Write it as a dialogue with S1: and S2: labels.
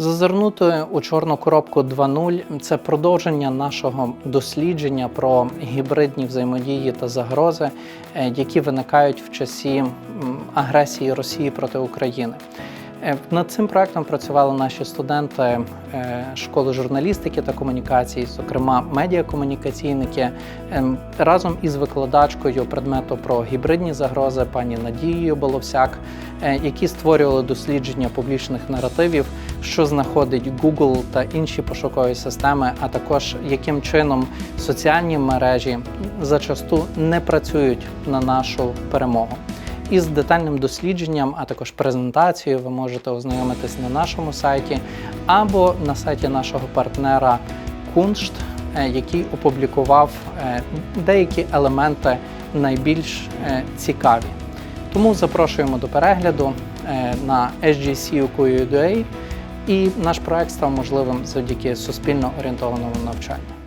S1: Зазирнути у чорну коробку 2.0 це продовження нашого дослідження про гібридні взаємодії та загрози, е, які виникають в часі агресії Росії проти України. Е, Над цим проектом працювали наші студенти е, школи журналістики та комунікацій, зокрема медіакомунікаційники, ем, разом із викладачкою предмету про гібридні загрози пані Надією Боломсяк, е, які створювали дослідження публічних наративів, що знаходить Google та інші пошукові системи, а також яким чином соціальні мережі зачасту не працюють на нашу перемогу. Із детальним дослідженням, а також презентацією ви можете ознайомитись на нашому сайті або на сайті нашого партнера Kunst, е, який опублікував е, деякі елементи найбільш е, цікаві. Тому запрошуємо до перегляду на sgcu.ua і наш проект став можливим завдяки суспільно орієнтованому навчанню.